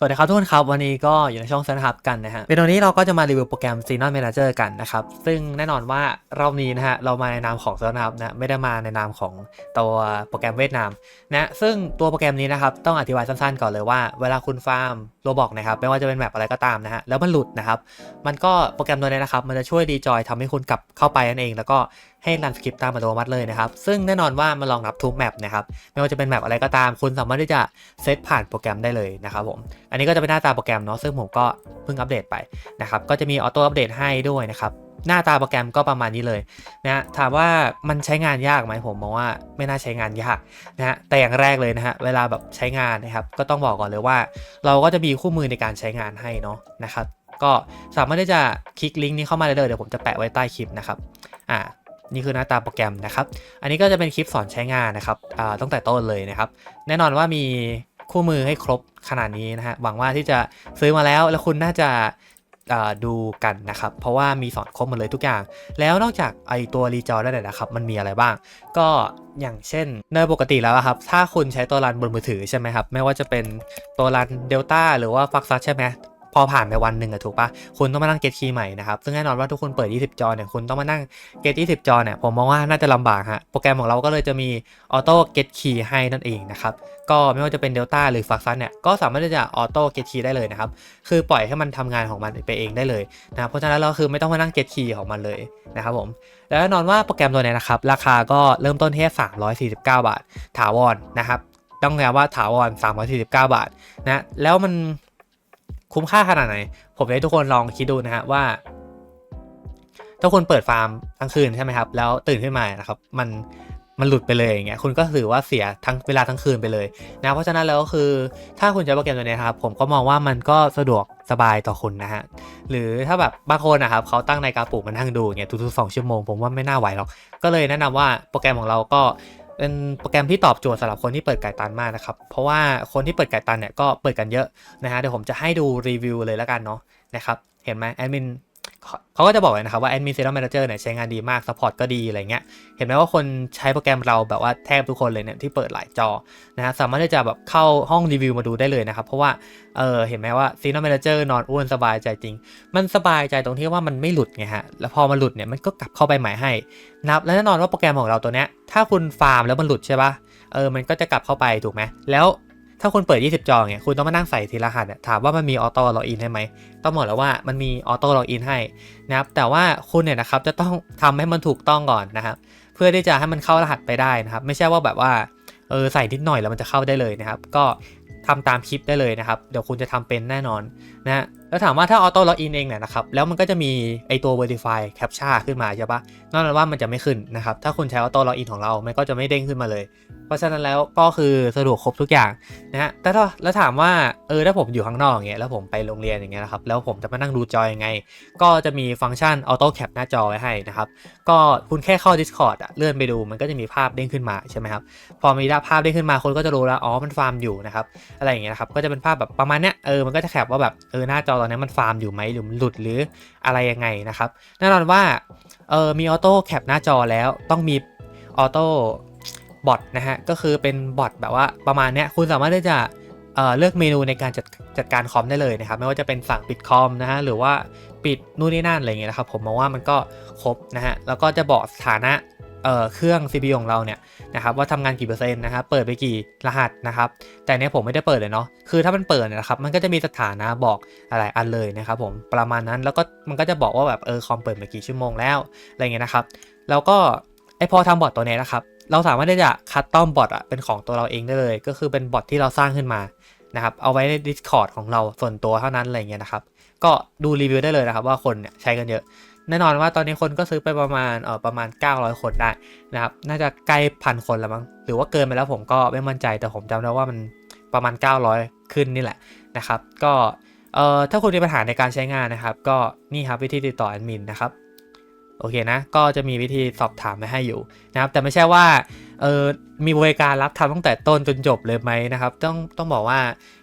สวัสดีครับทุกคนครับ วันนี้ก็อยู่ในช่องเซนนะครับกันนะฮะในวันนี้เราก็จะมารีวิวโปรแกรม s e n o n Manager กันนะครับ ซึ่งแน่นอนว่ารอบนี้นะฮะเรามาในนามของเซนนะครับนะไม่ได้มาในนามของตัวโปรแกรมเวียดนามนะซึ่งตัวโปรแกรมนี้นะครับต้องอธิบายสั้นๆก่อนเลยว่าเวลาคุณฟาร์มโรบอกนะครับไม่ว่าจะเป็นแบบอะไรก็ตามนะฮะแล้วมันหลุดนะครับมันก็โปรแกรมตัวนี้นะครับมันจะช่วยรีจอยทำให้คุณกลับเข้าไปนั่นเอง แล้วก็ให้รันสคริปต์ตามอัตโนมัติเลยนะครับ ซึ่งแน่นอนว่ามันรองรับทุกแมปนะครับ ไม่ว่าจะเป็นแมปอะไรก็ตาม คุณสามารถที่จะเซตผ่านโปรแกรมได้เลยนะครับผม อันนี้ก็จะเป็นหน้าตาโปรแกรมเนาะ ซึ่งผมก็เพิ่งอัปเดตไปนะครับ ก็จะมีออโต้อัปเดตให้ด้วยนะครับ หน้าตาโปรแกรมก็ประมาณนี้เลยนะถามว่ามันใช้งานยากไหมผมมองว่าไม่น่าใช้งานยากนะฮะ แต่อย่างแรกเลยนะฮะ เวลาแบบใช้งานนะครับ ก็ต้องบอกก่อนเลยว่า เราก็จะมีคู่มือในการใช้งานให้เนาะนะครับก็สามารถที่จะคลิกลิงก์นี้เข้ามาได้เลยเดี๋ยวผมจะแปะไว้ใต้คลิปนะครับ อ่า นี่คือหน้าตาโปรแกรมนะครับ อันนี้ก็จะเป็นคลิปสอนใช้งานนะครับตั้งแต่ต้นเลยนะครับ แน่นอนว่ามีคู่มือให้ครบขนาดนี้นะฮะ หวังว่าที่จะซื้อมาแล้วแล้วคุณน่าจะดูกันนะครับ เพราะว่ามีสอนครบหมดเลยทุกอย่าง แล้วนอกจากไอตัวรีจอได้เลยนะครับ มันมีอะไรบ้าง ก็อย่างเช่นในปกติแล้วครับ ถ้าคุณใช้ตัวรันบนมือถือใช่ไหมครับ ไม่ว่าจะเป็นตัวรันเดลต้าหรือว่าฟักซัสใช่ไหม อผ่านไปวันหนึ่งอะถูกปะคุณต้องมานั่งเกตคีย์ใหม่นะครับซึ่งแน่นอนว่าทุกคนเปิด 20 จอเนี่ยคุณต้องมานั่งเกต20 จอเนี่ยผมมองว่าน่าจะลำบากฮะโปรแกรมของเราก็เลยจะมีออโต้เกตคีย์ให้นั่นเองนะครับก็ไม่ว่าจะเป็น Delta หรือ f ักซันเนี่ยก็สามารถที่จะออโต้เกตคีย์ได้เลยนะครับคือปล่อยให้มันทำงานของมันไปเองได้เลยนะครับเพราะฉะนั้นเราคือไม่ต้องมานั่งเกตคีย์ของมันเลยนะครับผมแล้วแน่นอนว่าโปรแกรมตัวเนี้นะครับราคาก็เริ่มต้นที่349 บาทถาวรนะครับต้องเรียกว่าถาวร349 บาทนะแล้วมัน คุ้มค่าขนาดไหน ผมให้ทุกคนลองคิดดูนะฮะว่า ถ้าคุณเปิดฟาร์มทั้งคืนใช่ไหมครับ แล้วตื่นขึ้นมานะครับ มันมันหลุดไปเลยอย่างเงี้ยคุณก็ถือว่าเสียทั้งเวลาทั้งคืนไปเลยนะเพราะฉะนั้นแล้วก็คือ ถ้าคุณใช้โปรแกรมตัวนี้ครับ ผมก็มองว่ามันก็สะดวกสบายต่อคุณนะฮะหรือถ้าแบบบางคนนะครับเขาตั้งในกาปุกมานั่งดูเงี้ยทุกๆสองชั่วโมงผมว่าไม่น่าไหวหรอกก็เลยแนะนำว่าโปรแกรมของเราก็ เป็นโปรแกรมที่ตอบโจทย์สำหรับคนที่เปิดไก่ตันมากนะครับ เพราะว่าคนที่เปิดไก่ตันเนี่ยก็เปิดกันเยอะนะฮะเดี๋ยวผมจะให้ดูรีวิวเลยแล้วกันเนาะนะครับเห็นไหมแอดมิน เขาก็จะบอกเลยนะครับว่าแอดมินเซรั่มแมเนเจอร์เนี่ยใช้งานดีมากซัพพอร์ตก็ดีอะไรเงี้ย เห็นไหมว่าคนใช้โปรแกรมเราแบบว่าแทบทุกคนเลยเนี่ยที่เปิดหลายจอนะฮะสามารถที่จะแบบเข้าห้องรีวิวมาดูได้เลยนะครับ เพราะว่าเออเห็นไหมว่าซีนอมแมเนเจอร์นอนอ้วนสบายใจจริง มันสบายใจตรงที่ว่ามันไม่หลุดไงฮะ แล้วพอมันหลุดเนี่ยมันก็กลับเข้าไปใหม่ให้นะครับและแน่นอนว่าโปรแกรมของเราตัวเนี้ยถ้าคุณฟาร์มแล้วมันหลุดใช่ปะเออมันก็จะกลับเข้าไปถูกไหมแล้ว ถ้าคุณเปิด 20 จอเนี่ยคุณต้องมานั่งใส่ทีละรหัสเนี่ยถามว่ามันมีออโต้ล็อกอินให้ไหมต้องบอกแล้วว่ามันมีออโต้ล็อกอินให้นะครับแต่ว่าคุณเนี่ยนะครับจะต้องทำให้มันถูกต้องก่อนนะครับเพื่อที่จะให้มันเข้ารหัสไปได้นะครับ ไม่ใช่ว่าแบบว่าเออใส่นิดหน่อยแล้วมันจะเข้าได้เลยนะครับ ก็ทำตามคลิปได้เลยนะครับ เดี๋ยวคุณจะทำเป็นแน่นอนนะ แล้วถามว่าถ้าออโต้ล็อกอินเองเนี่ยนะครับ แล้วมันก็จะมีไอตัว Verify Captcha ขึ้นมาใช่ปะนั่นแปลว่ามันจะไม่ขึ้นนะครับ ถ้าคุณใช้ออโต้ล็อกอินของเรา มันก็จะไม่เด้งขึ้นมาเลย เพราะฉะนั้นแล้วก็คือสะดวกครบทุกอย่างนะฮะ แต่ถ้าแล้วถามว่าเออถ้าผมอยู่ข้างนอกอย่างเงี้ย แล้วผมไปโรงเรียนอย่างเงี้ยนะครับ แล้วผมจะมานั่งดูจอยังไง ก็จะมีฟังก์ชันออโต้แคปหน้าจอไว้ให้นะครับ ก็คุณแค่เข้า Discord อะเลื่อนไปดู มันก็จะมีภาพเด้งขึ้นมาใช่ไหมครับ พอมีภาพเด้งขึ้นมา คนก็จะรู้แล้ว อ๋อ มันฟาร์มอยู่นะครับ อะไรอย่างเงี้ยนะครับ ก็จะเป็นภาพแบบประมาณเนี้ย เออ มันก็จะแคปว่าแบบ เออ หน้าจอตอนนี้มันฟาร์มอยู่ไหมหรือหลุดหรืออะไรยังไงนะครับแน่นอนว่าเออมีออโต้แคปหน้าจอแล้วต้องมีออโต้บอทนะฮะก็คือเป็นบอทแบบว่าประมาณเนี้ยคุณสามารถที่จะเเลือกเมนูในการจัดจัดการคอมได้เลยนะครับ ไม่ว่าจะเป็นสั่งปิดคอมนะฮะหรือว่าปิดนู่นนี่นั่นอะไรเงี้ยนะครับผมมองว่ามันก็ครบนะฮะแล้วก็จะบอกสถานะ เอ่อเครื่อง CPU ของเราเนี่ยนะครับว่าทำงานกี่เปอร์เซ็นต์นะครับเปิดไปกี่รหัสนะครับแต่เนี้ยผมไม่ได้เปิดเลยเนาะคือถ้ามันเปิดนะครับมันก็จะมีสถานะบอกอะไรอันเลยนะครับผมประมาณนั้นแล้วก็มันก็จะบอกว่าแบบเออคอมเปิดมากี่ชั่วโมงแล้วอะไรเงี้ยนะครับแล้วก็ไอพอทำบอทตัวนี้นะครับเราสามารถที่จะคัสตอมบอทอะเป็นของตัวเราเองได้เลย ก็คือเป็นบอทที่เราสร้างขึ้นมานะครับเอาไว้ใน Discord ของเราส่วนตัวเท่านั้นอะไรเงี้ยนะครับก็ดูรีวิวได้เลยนะครับว่าคนเนี่ยใช้กันเยอะ แน่นอนว่าตอนนี้คนก็ซื้อไปประมาณเออประมาณ 900 คนได้นะครับ น่าจะใกล้พันคนแล้วมั้ง หรือว่าเกินไปแล้วผมก็ไม่มั่นใจ แต่ผมจำได้ว่ามันประมาณ 900 ขึ้นนี่แหละนะครับ ก็เอ่อถ้าคุณมีปัญหาในการใช้งานนะครับ ก็นี่ครับวิธีติดต่อแอดมินนะครับ โอเคนะ ก็จะมีวิธีสอบถามมาให้อยู่นะครับ แต่ไม่ใช่ว่าเออมีบริการรับทำตั้งแต่ต้นจนจบเลยไหมนะครับ ต้องต้องบอกว่า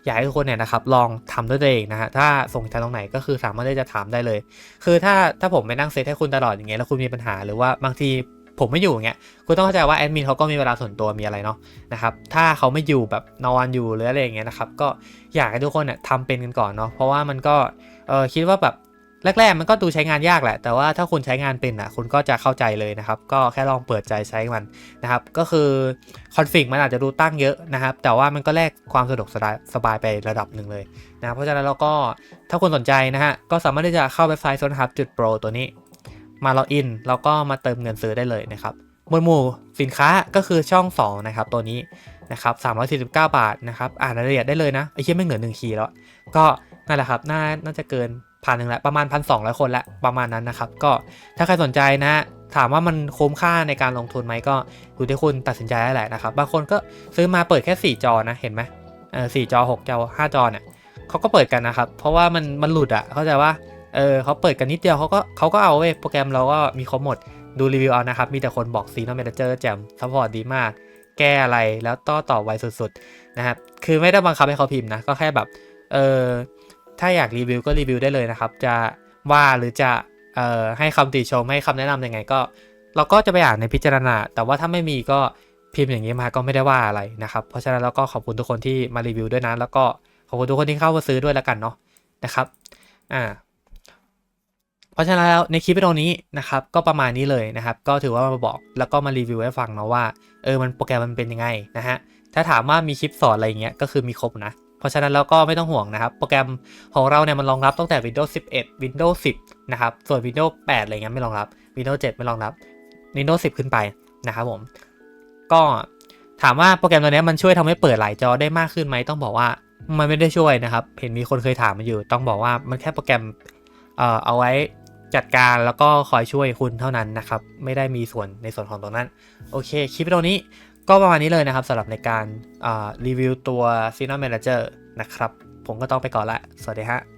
อยากให้ทุกคนเนี่ยนะครับลองทำด้วยตัวเองนะฮะถ้าส่งใจตรงไหนก็คือสามารถที่จะถามได้เลย คือถ้าถ้าผมไปนั่งเซตให้คุณตลอดอย่างเงี้ยแล้วคุณมีปัญหาหรือว่าบางทีผมไม่อยู่เงี้ย คุณต้องเข้าใจว่าแอดมินเขาก็มีเวลาส่วนตัวมีอะไรเนาะนะครับ ถ้าเขาไม่อยู่แบบนอนอยู่หรืออะไรอย่างเงี้ยนะครับ ก็อยากให้ทุกคนเนี่ยทำเป็นกันก่อนเนาะ เพราะว่ามันก็เออคิดว่าแบบ แรกๆมันก็ดูใช้งานยากแหละ แต่ว่าถ้าคุณใช้งานเป็นอะคุณก็จะเข้าใจเลยนะครับ ก็แค่ลองเปิดใจใช้มันนะครับ ก็คือคอนฟิกมันอาจจะดูตั้งเยอะนะครับ แต่ว่ามันก็แลกความสะดวกสบายไประดับหนึ่งเลยนะเพราะฉะนั้นเราก็ถ้าคุณสนใจนะฮะก็สามารถที่จะเข้าเว็บไซต์ s o n h u b จุด pro ตัวนี้ มาล็อกอินแล้วก็มาเติมเงินซื้อได้เลยนะครับหมวดหมู่สินค้าก็คือช่อง 2 นะครับ ตัวนี้นะครับ349 บาทนะครับ อ่านรายละเอียดได้เลยนะไอ้เหี้ยไม่เหนือ1คีย์แล้ว ก็นั่นแหละครับน่าน่าจะเกิน พันหนึ่งล้วประมาณพันสองร้อยคนละประมาณนั้นนะครับ ก็ถ้าใครสนใจนะถามว่ามันคุ้มค่าในการลงทุนไหมก็อยู่ที่คุณตัดสินใจได้แหละนะครับ บางคนก็ซื้อมาเปิดแค่ 4 จอนะ เห็นไหมเออสี่จอ 6 จอ 5 จอเนี่ยเขาก็เปิดกันนะครับ เพราะว่ามันมันหลุดอะเข้าใจว่าเออเขาเปิดกันนิดเดียวเขาก็เขาก็เอาเว้ยโปรแกรมเราก็มีครบหมดดูรีวิวเอานะครับ มีแต่คนบอกซีโนเมเจอร์แจมซัพพอร์ตดีมาก แก้อะไรแล้วต่อต่อไวสุดๆนะครับคือไม่ได้บังคับให้เขาพิมพ์นะก็แค่แบบเออ ถ้าอยากรีวิวก็รีวิวได้เลยนะครับ จะว่าหรือจะออให้คำติชมให้คำแนะนำยังไงก็ เราก็จะไปอ่านในพิจารณา แต่ว่าถ้าไม่มีก็พิมพ์อย่างนี้มาก็ไม่ได้ว่าอะไรนะครับ เพราะฉะนั้นเราก็ขอบคุณทุกคนที่มารีวิวด้วยนะ แล้วก็ขอบคุณทุกคนที่เข้ามาซื้อด้วยแล้วกันเนาะนะครับอ่าเพราะฉะนั้นแล้วในคลิปวิดีโอนี้นะครับก็ประมาณนี้เลยนะครับ ก็ถือว่ามาบอกแล้วก็มารีวิวให้ฟังเนาะว่าเออมันโปรแกรมมันเป็นยังไงนะฮะถ้าถามว่ามีคลิปสอนอะไรอย่างเงี้ยก็คือมีครบนะ เพราะฉะนั้นแล้วก็ไม่ต้องห่วงนะครับ โปรแกรมของเราเนี่ยมันรองรับตั้งแต่ Windows 11 Windows 10 นะครับ ส่วน Windows 8 อะไรเงี้ยไม่รองรับ Windows 7 ไม่รองรับ Windows 10 ขึ้นไปนะครับผม ก็ถามว่าโปรแกรมตัวนี้มันช่วยทำให้เปิดหลายจอได้มากขึ้นไหมต้องบอกว่ามันไม่ได้ช่วยนะครับ เห็นมีคนเคยถามมาอยู่ ต้องบอกว่ามันแค่โปรแกรมเอ่อเอาไว้จัดการแล้วก็คอยช่วยคุณเท่านั้นนะครับ ไม่ได้มีส่วนในส่วนของตรงนั้น โอเค คลิปวิดีโอนี้ ก็ประมาณนี้เลยนะครับสำหรับในการรีวิวตัว c i n o Manager นะครับ ผมก็ต้องไปก่อนละ สวัสดีฮะ